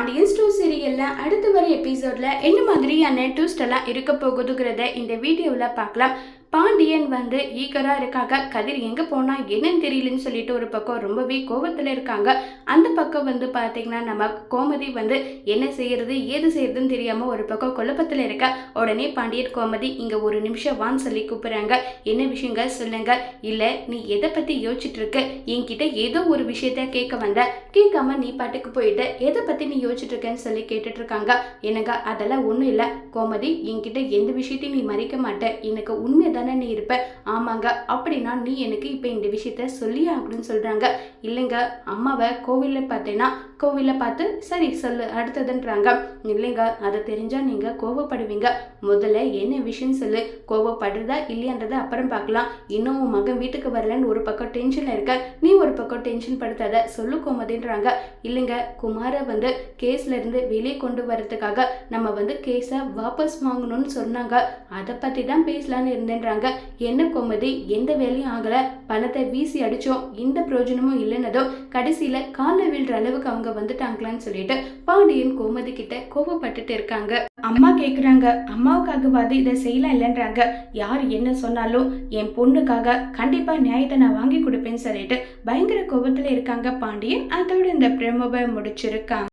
பாண்டியன் ஸ்டோ சீரியலில் அடுத்து வர எபிசோட்ல என்ன மாதிரியான ட்விஸ்ட் எல்லாம் இருக்க போகுதுங்கிறத இந்த வீடியோவில் பார்க்கலாம். பாண்டியன் வந்து ஈகராக இருக்காங்க. கதிர் எங்கே போனால் என்னன்னு தெரியலன்னு சொல்லிட்டு ஒரு பக்கம் ரொம்பவே கோபத்துல இருக்காங்க. அந்த பக்கம் வந்து பார்த்தீங்கன்னா நம்ம கோமதி வந்து என்ன செய்யறது ஏது செய்யறதுன்னு தெரியாமல் ஒரு பக்கம் குழப்பத்துல இருக்க. உடனே பாண்டியன் கோமதி இங்க ஒரு நிமிஷம் வான்னு சொல்லி கூப்பிடுறாங்க. என்ன விஷயங்க சொல்லுங்க. இல்லை நீ எதை பத்தி யோசிச்சுட்டு இருக்க? என்கிட்ட ஏதோ ஒரு விஷயத்த கேட்க வந்த. கேட்காம நீ பாட்டுக்கு போயிட்டு. எதை பற்றி நீ யோசிச்சுட்டு இருக்கேன்னு சொல்லி கேட்டுட்டு இருக்காங்க எனக்கு அதெல்லாம் ஒண்ணும் இல்லை. கோமதி என்கிட்ட எந்த விஷயத்தையும் நீ மறைக்க மாட்ட. எனக்கு உண்மை தானே நீ இருப்ப. ஆமாங்க அப்படின்னா நீ எனக்கு இப்போ இந்த விஷயத்த சொல்லி அப்படின்னு சொல்றாங்க. இல்லைங்க அம்மாவை கோவிலில் பார்த்தேன்னா கோவிலில் பார்த்து சரி சொல்லு அடுத்ததுன்றாங்க. இல்லைங்க அதை தெரிஞ்சால் நீங்கள் கோவப்படுவீங்க. முதல்ல என்ன விஷயம் சொல்லு? கோவப்படுறதா இல்லையான்றதை அப்புறம் பார்க்கலாம். இன்னும் உன் மகன் வீட்டுக்கு வரலன்னு ஒரு பக்கம் டென்ஷனில் இருக்க. நீ ஒரு பக்கம் டென்ஷன் படுத்தாத. சொல்லு கோமதின்றாங்க. இல்லைங்க குமாரை வந்து கேஸ்லேருந்து வெளியே கொண்டு வரதுக்காக நம்ம வந்து கேஸை வாபஸ் வாங்கணும்னு சொன்னாங்க. அதை பற்றி தான் பேசலான்னு இருந்தேன்றாங்க. என்ன கோமதி? எந்த வேலையும் ஆகலை. பணத்தை வீசி அடித்தோம் எந்த பிரயோஜனமும் இல்லைன்னதும் கடைசியில் காலில் வீழ்ற அளவுக்கு அவங்க வந்துட்டாங்களான்னு சொல்லிட்டு பாண்டியன் கோமதி கிட்ட கோவப்பட்டுட்டு இருக்காங்க. அம்மா கேக்குறாங்க. அம்மாவுக்காகவாது இதை செய்யலாம் இல்லைன்றாங்க. யார் என்ன சொன்னாலும் என் பொண்ணுக்காக கண்டிப்பா நியாயத்தை நான் வாங்கி கொடுப்பேன்னு சொல்லிட்டு பயங்கர கோபத்துல இருக்காங்க பாண்டியன். அதோட இந்த பிரமோவை முடிச்சிருக்காங்க.